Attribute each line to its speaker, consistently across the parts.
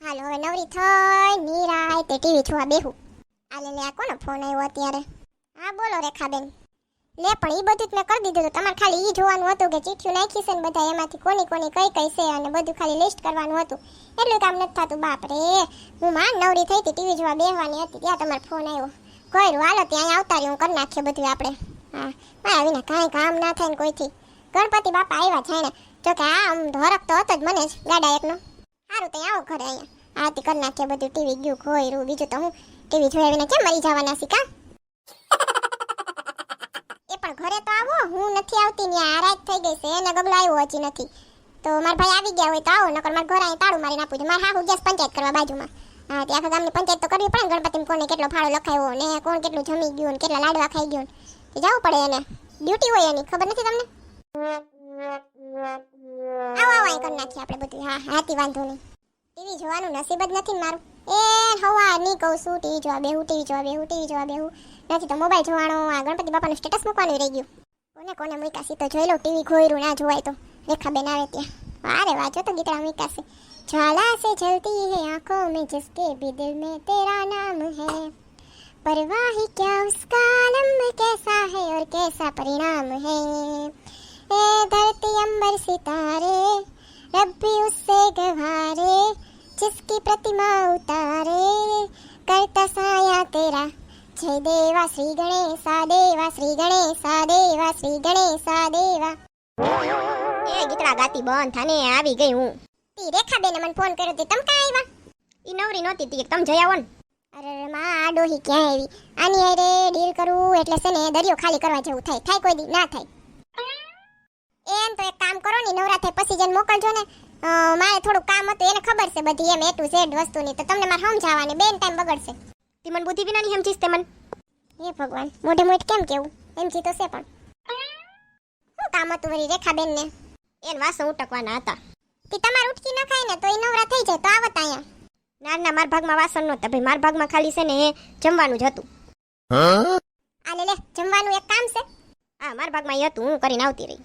Speaker 1: હાલો, હવે નવરી થઈ, નિરાય તે ટીવી જોવા બેહું. આલે લે આ કોનો ફોન આવ્યો અત્યારે? હા, બોલો રેખાબેન. લે, પણ એ બધું જ મેં કરી દીધું હતું તમારે ખાલી એ જોવાનું હતું કે ચીઠ્યું નાખી છે ને બધા એમાંથી કોની કોની કઈ કઈ છે અને બધું ખાલી લિસ્ટ કરવાનું હતું. એટલું કામ નથી થતું, બાપ રે. હું માં નવરી થઈ હતી ટીવી જોવા બેહવાની હતી, ત્યાં તમારો ફોન આવ્યો. કોઈ હાલો, ત્યાં આવતા રહ્યું કરી નાખીએ બધું આપણે. હા આવીને કાંઈ કામ ના થાય ને કોઈથી. ગણપતિ બાપા આવ્યા છે ને જોકે આ આમ ધોરક તો હતો જ મને જ ગાડા એકનો. સારું તો આવો ઘરે અહીંયા. આરતી કરી નાખીએ બધું ટીવી ગયું, ખોયરું, બીજું તો હું ટીવી જોયા વિના કેમ મરી જવાના છે એ પણ ઘરે તો આવો, હું નથી આવતી ને આ રાત થઈ ગઈ છે, એને ગબલો આવ્યો હજી નથી. તો મારા ભાઈ આવી ગયા હોય તો આવો, નકર મારા ઘર તાળું મારી નાખું છે. મારા હાહુ ગેસ પંચાયત કરવા બાજુમાં. હા ત્યાં આખા ગામની પંચાયત તો કરવી પડે ગણપતિ કોને કેટલો ફાળો લખાયો ને, કોણ કેટલું જમી ગયું ને, કેટલા લાડવા ખાઈ ગયું તો જવું પડે એને. ડ્યુટી હોય એની, ખબર નથી તમને? આવો આવો અહીં કરી નાખીએ આપણે બધું હા હાથી વાંધો નહીં ટીવી જોવાનું નસીબ જ નથી ને મારું એ હવા નહીં કહું છું ટીવી જોવા બેહું ટીવી જોવા બેહું ટીવી જોવા બેહું નથી તો મોબાઈલ જોવાનો આ ગણપતિ બાપાનું સ્ટેટસ મૂકવાનું રહી ગયું કોને કોને મૂકાશી તો જોઈ લો ટીવી ખોયરું ના જોવાય તો રેખાબેન આવે ત્યાં અરે વાંચો તો ગીતડા મૂકાશે જ્વાલા से जलती है आंखों में जिसके भी दिल में तेरा नाम है परवाह ही क्या उसका आलम कैसा है और कैसा परिणाम है ए धरती अंबर सितारे रब भी उससे गवारे जिसकी प्रतिमा उतारे करता साया तेरा જય દેવા શ્રી ગણેશા દેવા શ્રી ગણેશા દેવા શ્રી ગણેશા દેવા એ ગીતડા ગાતી બંધ થાને આવી ગઈ હું તી રેખાબેને મને ફોન કર્યો તે તમ કાં આવ્યા ઈ નવરી નહોતી તી તમ જઈ આવો ને અરે માં આ ડોહી ક્યાં આવી આની હારે ડીલ કરવું એટલે છે ને દરિયો ખાલી કરવા જેવું થાય થાય કોઈ દી ના થાય એમ તો એક કામ કરો ને નવરા પછી જઈને મોકલજો ને. મારે થોડું કામ હતું એને ખબર છે બધી એમ એ ટુ ઝેડ વસ્તુની. તો તમને મારે સમજાવવાની બેન ટાઈમ બગડશે. તી મને બુદ્ધિ વિનાની સમજીશ તે મન. હે ભગવાન મોઢે મોઢ કેમ કેવું? એમ તો છે પણ. શું કામ હતું વળી રેખાબેન ને એને વાસો ઉટકવાના હતા. તે તમારે ઉટકી ન ખાય ને તો એ નવરા થઈ જાય તો આવત અહીંયા. ના ના માર ભાગમાં વાસણ નહોતા ભાઈ માર ભાગમાં ખાલી છે ને જમવાનું જ હતું. આ લે લે જમવાનું એક કામ છે. હા માર ભાગમાં એ હતું હું કરીને આવતી રહી.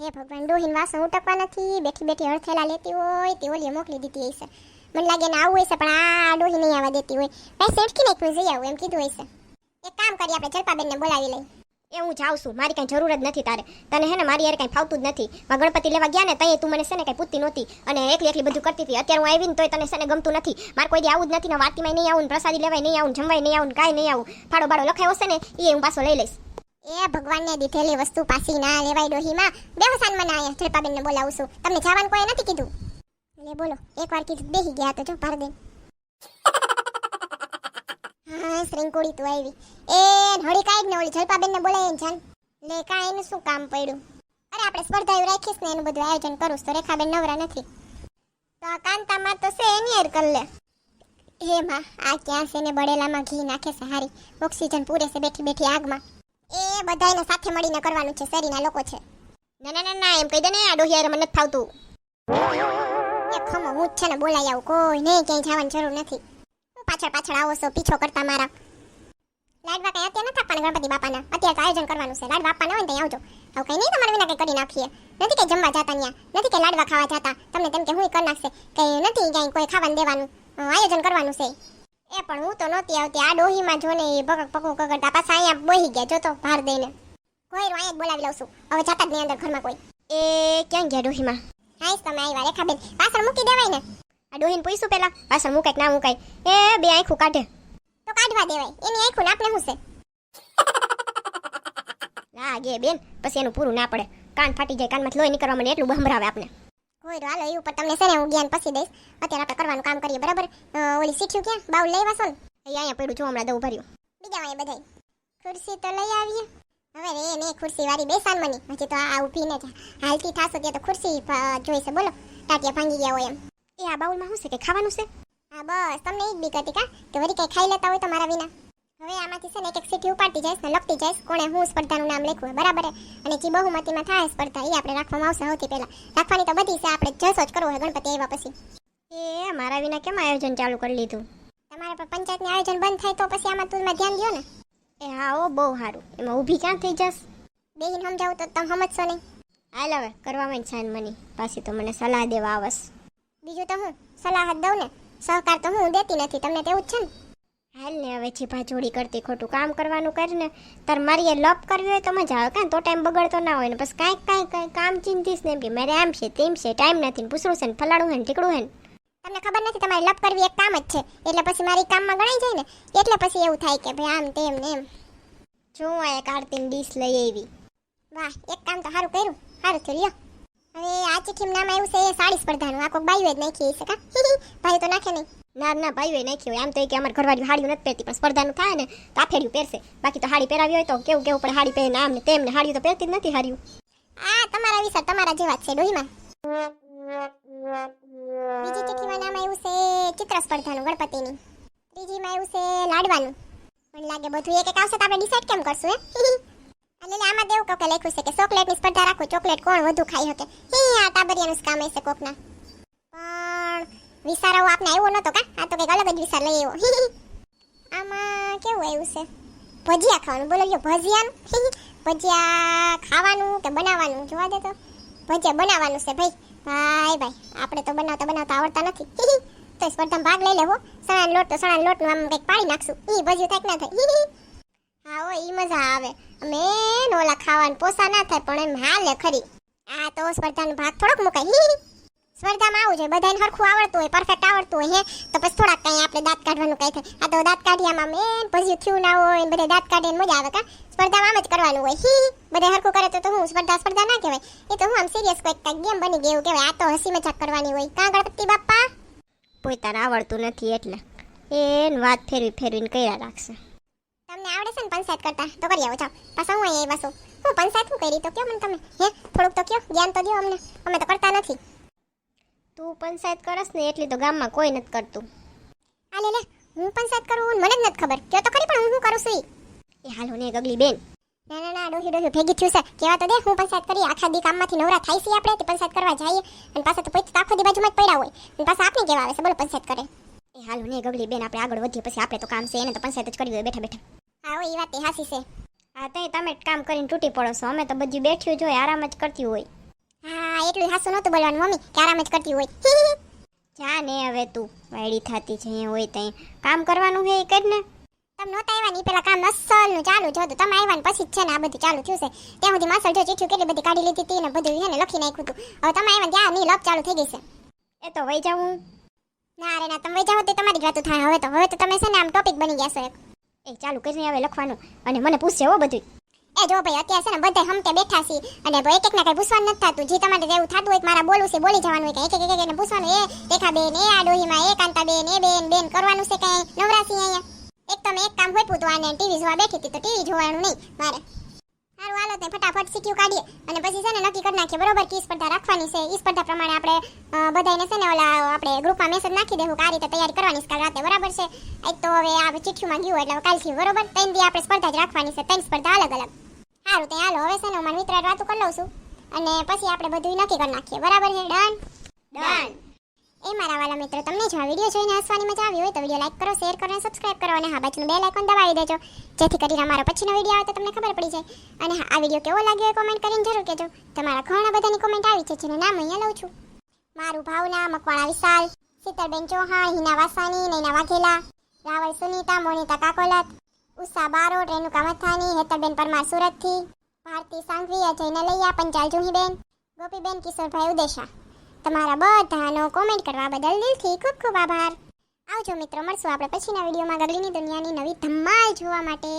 Speaker 1: હે ભગવાન, ડોહીન વાસણ ઉટકવા નથી. બેઠી બેઠી હળથેલા લેતી હોય, તે ઓલીએ મોકલી દીધી હશે. મને લાગે ને આવું હશે, પણ આ ડોહી નહીં આવવા દેતી હોય. ભાઈ સેઠકી નાખ્યું જઈ આવું, એમ કીધું હશે. એક કામ કરી આપણે જલપાબેનને બોલાવી લઈ એ હું જાઉં છું, મારી કાંઈ જરૂર જ નથી તારે. તને હે ને, મારી યાર કાંઈ ફાવતું જ નથી. માં ગણપતિ લેવા ગયા ને તઈએ તું મને છે ને કાંઈ પૂછતી નહોતી. અને એકલી એકલી બધું કરતી હતી. અત્યારે હું આવીને તોય તને છે ને ગમતું નથી. મારે કોઈ દી આવું જ નથી, ને વાતીમાં નહીં આવું પ્રસાદી લેવાય નહીં આવું જમવાય નહીં આવું કાંઈ નહીં આવું. ફાડો બાડો લખાયો હશે ને એ હું પાછો લઈ લઈશ. એ ભગવાનને દીધેલી વસ્તુ પાછી ના લેવાય ડોહીમાં. બેહો સાન મને આયા જલપાબેનને બોલાવું છું. તમને જવાનું કોઈ નથી કીધું. લે બોલો, એકવાર કીધું, બેહી ગયા તો જો, ભરદેન. શ્રીંકુડી તું આવી. એ હળી કાઢ ને ઓલી જલપાબેનને બોલાય જાન. લે કાંઈ એનું શું કામ પડ્યું? અરે, આપણે સ્પર્ધા રાખીશ ને, એનું બધું આયોજન કરું તો રેખાબેન નવરા નથી. તો આ કાંતામાં તો છે એની યાર કર લે હે માં, આ ક્યાં છે ને, બળેલામાં ઘી નાખે છે, હારી. ઓક્સિજન પૂરે છે, બેઠી બેઠી આગમાં. એ બધાયને સાથે મળીને કરવાનું છે, શેરીના લોકો છે. ના ના ના ના, એમ કહી દે ને, આ ડોહિયારે મને નથી ફાવતું. એ ખમો, હું છે ને બોલાઈ આવું, કોઈ નહીં, ક્યાંય જવાની જરૂર નથી. હું પાછળ પાછળ આવો છો, પીછો કરતા મારા. લાડવા કઈ અત્યારે નથી આપવાના ગણપતિ બાપાના. અત્યારે તો આયોજન કરવાનું છે. લાડવા આપવાના હોય ને આવજો. આવું કઈ નહીં તમારે વિના કઈ કરી નાખીએ. નથી કઈ જમવા જતા ત્યાં. નથી કઈ લાડવા ખાવા જતા. તમને તેમ કે હું કરી નાખશે. કઈ નથી ક્યાંય કોઈ ખાવાનું દેવાનું. આયોજન કરવાનું છે. એ પણ હું તો નહોતી આવતી. આ ડોહીમાં જો ને એ ભગક પકું કગડતા પાછા અહીંયા બોહી ગયા. જોતો ભાર દઈને. કોઈ અહીંયા બોલાવી લઉં છું. હવે જાતા જ નહીં અંદર ઘરમાં કોઈ. એ ક્યાં ગયા ડોહીમાં? હાઈસ તમે આવ્યા રેખાબેન. પાછળ મૂકી દેવાય ને. આ ડોહીને પૂછ્યું પેલા. પાછળ મુકાય ના મૂકાય. એ બે આંખું કાઢે. તો કાઢવા દેવાય. એની આંખું ને આપણે શું છે? લાગે બેન. પછી એનું પૂરું ના પડે. કાન ફાટી જાય કાનમાં લોહી નીકળવા મને એટલું બહમરાવે આપણે કોઈ હાલો, એ ઉપર તમને છે ને હું જ્ઞાન પછી દઈશ. અત્યારે આપણે કરવાનું કામ કરીએ, બરાબર? ઓલી શીખ્યું ક્યાં? બાઉલ લઈ વાસો ને? અહીંયા પડ્યું, જો હમણાં દઉં ભર્યું. બીજા વાય બધાય. ખુરશી તો લઈ આવીએ. હવે રે ને ખુરશી વાળી બેસાન મની. હજી તો આ ઊભી ને હાલતી થાશો ત્યાં તો ખુરશી જોઈશે બોલો? ટાટિયા ભાંગી ગયા હોય એમ. એ આ બાઉલમાં શું છે કે ખાવાનું છે? હા, બસ, તમને એ જ બીક હતી કા? કે વળી કઈ ખાઈ લેતા હોય તો મારા વિના. હવે આમાંથી છે ને એક એક સીટી ઉપાડતી જઈશ ને લખતી જઈશ કોણે હું સ્પર્ધાનું નામ લખ્યું બરાબર? અને જે બહુમતીમાં થાય સ્પર્ધા એ આપણે રાખવામાં આવશે સૌથી પહેલા. રાખવાની તો બધી છે આપણે જસો જ કરવો હોય ગણપતિ આવ્યા પછી. એ મારા વિના કેમ આયોજન ચાલુ કરી લીધું? તમારે પણ પંચાયતનું આયોજન બંધ થાય તો પછી આમાં તું ધ્યાન દો ને. એ હા ઓ બહુ સારું. એમાં ઊભી ક્યાં થઈ જશ? બેહીને સમજાવું તો તમે સમજશો નહીં. હાલ હવે કરવામાં છાન મની. પાછી તો મને સલાહ દેવા આવશ. બીજું તો હું સલાહ દઉં ને. સહકાર તો હું દેતી નથી તમને તેવું જ છે ને.
Speaker 2: હાલ ને હવે જીભા જોડી કરતી ખોટું કામ કરવાનું કર ને તાર મારી લપ કરવી હોય તો મજા આવે. કાંઈ તો ટાઈમ બગડતો ના હોય ને બસ કાંઈક કાંઈક કાંઈ કામ ચિંતીશ ને એમ કે મારે આમ છે, તેમ છે, ટાઈમ નથી ને પૂછડું છે ને ફલાડું હે ને ઠીકડું હે ને.
Speaker 1: તમને ખબર નથી, તમારે લપ કરવી એક કામ જ છે. એટલે પછી મારી કામમાં ગણાઈ જાય ને, એટલે પછી એવું થાય કે ભાઈ આમ તેમ ને એમ.
Speaker 2: જો આ એક આરતીની ડીશ લઈ આવી.
Speaker 1: વાહ, એક કામ તો સારું કર્યું. સારું થયું હવે આ ચિઠ્ઠીમાં નામ આવ્યું છે સાડી સ્પર્ધાનું. આ કોક બાયું જ નાખી છે કા? ભાઈ તો નાખે નહીં.
Speaker 2: ના ના ભાઈ નાખ્યું હોય. આમ તો એ કે અમારે ઘરવાળી હાડીઓ નથી પહેરતી પણ સ્પર્ધાનું થાય ને તો આફેડિયું પહેરશે. બાકી તો હાડી પહેરાવી હોય તો કેવું કેવું પડે? હાડી પહેરીને આમ ને તેમને હાડીઓ તો પહેરતી જ નથી હાર્યું
Speaker 1: આ તમારા વિશે તમારા જેવા જ છે ડોહીમાં. બીજી ચિઠ્ઠીમાં નામ આવ્યું છે ચિત્ર સ્પર્ધાનું ગણપતિની. ત્રીજીમાં આવ્યું છે લાડવાનું. મને લાગે બધું એક એક આવશે તો આપણે ડિસાઈડ કેમ કરશું હે. અને લે આમાં દેવું કે લખ્યું છે કે ચોકલેટની સ્પર્ધા રાખો, ચોકલેટ કોણ વધુ ખાઈ શકે? હી, આ ટાબરિયાનું જ કામ હશે કોકના. પણ વિચારાવો આપને આવ્યો નતો કા? આ તો કંઈક અલગ જ વિચાર લઈ આવ્યો. આમાં કેવું આવ્યું છે? ભજીયા ખાવાનું. બોલો, લ્યો, ભજીયાનું? ભજીયા ખાવાનું કે બનાવવાનું? જોવા દે તો. ભજીયા બનાવવાનું છે ભાઈ. ભાઈ ભાઈ, આપણે તો બનાવતા બનાવતા આવડતા નથી. તો સ્પર્ધામાં ભાગ લઈ લેવો. સણા લોટ તો સણા લોટનું આમ કંઈક પાડી નાખશું. એ ભજીયું થાય ના થાય? હા હો ઈ મજા આવે. અમે ઓલા ખાવાનું પોસા ના થાય, પણ એમ હાલે ખરી. આ તો સ્પર્ધાનો ભાગ થોડોક મુકાય. સ્પર્ધામાં આવું જોઈએ, બધાને સરખું આવડતું હોય પરફેક્ટ આવડતું હોય, હે. તો પછી થોડાક કઈ આપણે દાંત કાઢવાનું કઈ થાય. આ તો દાંત કાઢ્યામાં મેન પછી થયું ના હોય, ને બધા દાંત કાઢીને મજા આવે કા. સ્પર્ધામાં આમ જ કરવાનું હોય. હી બધા હરખું કરે તો તો હું સ્પર્ધા સ્પર્ધા ના કહેવાય. એ તો હું આમ સિરિયસ કોઈક કંઈક ગેમ બની ગયું કહેવાય આ તો હસી મજાક કરવાની હોય. કાં ગણપતિ બાપા
Speaker 2: પોતાને આવડતું નથી એટલે. એન વાત ફેરવી ફેરવીને કર્યા રાખશે.
Speaker 1: તમને આવડે છે ને પંચાયત કરતા? તો કરી આવો ચાલ પાછા હું અહીંયા બસો હું પંચાયત હું કરી? તો કયો મને તમે? હે? થોડુંક તો કયો? જ્ઞાન તો દો અમને. અમે તો કરતા નથી.
Speaker 2: તું પંચાયત કરસ ને એટલી તો ગામમાં કોઈ નથી કરતું.
Speaker 1: આ લે લે. હું પંચાયત કરું મને જ નથી ખબર. કયો તો ખરી પણ હું શું કરું છું
Speaker 2: એ હાલો ને ગગલી બેન.
Speaker 1: ના ના ના ડોહી ડોહી ભેગી થયું છે. કેવા તો દે હું પંચાયત કરી આખા દી કામમાંથી નવરા થાય છે આપણે તે પંચાયત કરવા જઈએ. અને પાછા તો પછી આખો દી બાજુમાં જ પડ્યા હોય. અને પાછા આપને કેવા આવે છે? બોલો પંચાયત કરે.
Speaker 2: એ હાલો ને ગગલી બેન આપણે આગળ વધીએ. પછી આપણે તો કામ છે એને તો પંચાયત જ કરવી હોય. બેઠા બેઠા.
Speaker 1: હોય એ વાત હાસી છે.
Speaker 2: હા તો તમે જ કામ કરીને તૂટી પડો છો. અમે તો બધી બેઠ્યું જ હોય, આરામ જ કરતી હોય.
Speaker 1: હા, એટલું હાસું નહોતું બોલવાનું, મમ્મી, કે આરામ જ કરતી હોય.
Speaker 2: જા ને હવે તું, વાયડી થતી છે હોય તઈ. કામ કરવાનું હે કર ને.
Speaker 1: તમે નહોતા આવ્યા ને પેલા કામ અસલનું ચાલુ જ હતું. તમે આવ્યા ને પછી જ છે ને આ બધું ચાલુ થયું છે. ત્યાં સુધી માસલ જો ચીઠ્યું કેટલી બધી કાઢી લીધી હતી ને બધું છે ને લખી નાખ્યું હતું. હવે તમે આવ્યા ત્યાં ની લપ ચાલુ થઈ ગઈ છે.
Speaker 2: એ તો વહી જાઉં
Speaker 1: ના રે, ના, તમે વહી જાઓ તે તમારી વાતો થાય. હવે તો હવે તો તમે છે ને આમ ટોપિક બની ગયા છો એક.
Speaker 2: એ ચાલુ કરીને હવે લખવાનું. અને મને પૂછશે હો બધું
Speaker 1: એ જો ભાઈ, અત્યારે છે ને બધા હમતે બેઠા છે અને ભાઈ એક ને કઈ પૂછવાનું નથી થતું. જે તમારે જેવું થતું હોય મારા બોલવું છે, બોલી જવાનું હોય એક એક એક પૂછવાનું. એ રેખા બેન, એ આ ડોહીમાં, એ કાંતા બેન, એ બેન બેન કરવાનું છે કઈ? નવરાશી અહીંયા. એક તમે એક કામ હોય હતું આને ટીવી જોવા બેઠી હતી તો ટીવી જોવાનું નહીં મારે. સારું, હાલો તે ફટાફટ સીક્યુ કાઢીએ. અને પછી છે ને નક્કી કરી નાખીએ, બરોબર? કે સ્પર્ધા રાખવાની છે. એ સ્પર્ધા પ્રમાણે આપણે બધાને છે ને ઓલા, આપણે ગ્રુપમાં મેસેજ નાખી દેવું કે આ રીતે તૈયારી કરવાની છે કાલ રાતે, બરાબર છે? આજ તો હવે આ ચિઠ્ઠીમાં ગયું એટલે કાલથી બરોબર? ત્રણ દી આપણે સ્પર્ધા જ રાખવાની છે, ત્રણ સ્પર્ધા અલગ અલગ. સારું તે હાલો, હવે છે ને હું મારા મિત્ર વાતું કરી લઉં છું. અને પછી આપણે બધું નક્કી કરી નાખીએ. બરાબર છે? ડન
Speaker 2: ડન
Speaker 1: એ મારા વાલા મિત્રો, તમને જો આ વીડિયો જોઈને હસવાની મજા આવી હોય તો વીડિયો લાઈક કરો શેર કરો અને સબસ્ક્રાઇબ કરો અને હા બાજુનું બેલ આઇકોન દબાવી દેજો. જેથી કરીને અમારો પછીનો વીડિયો આવે તો તમને ખબર પડી જાય. અને હા, આ વીડિયો કેવો લાગ્યો એ કોમેન્ટ કરીને જરૂર કહેજો. તમારા ઘણા બધાની કોમેન્ટ આવી છે, જેનું નામ અહીંયા લઉં છું. મારું ભાવના, મકવાણા વિશાલ, શીતલબેન ચૌહાણ, હિના વાસાની નૈના વાઘેલા, રાવલ સુનીતા મોનિતા કાકોલત, ઉષા બારોટ રેણુકા મથાની, હેતલબેન પરમાર સુરતથી, ભારતી સાંઘવી, અજય નલૈયા, પંચાલ જુહીબેન, ગોપીબેન, કિશોરભાઈ ઉદેશા. તમારા બધાનો કોમેન્ટ કરવા બદલ દિલથી ખૂબ ખૂબ આભાર. આવજો મિત્રો, મળશું આપણે પછીના વિડીયોમાં ગગલીની દુનિયાની નવી ધમાલ જોવા માટે.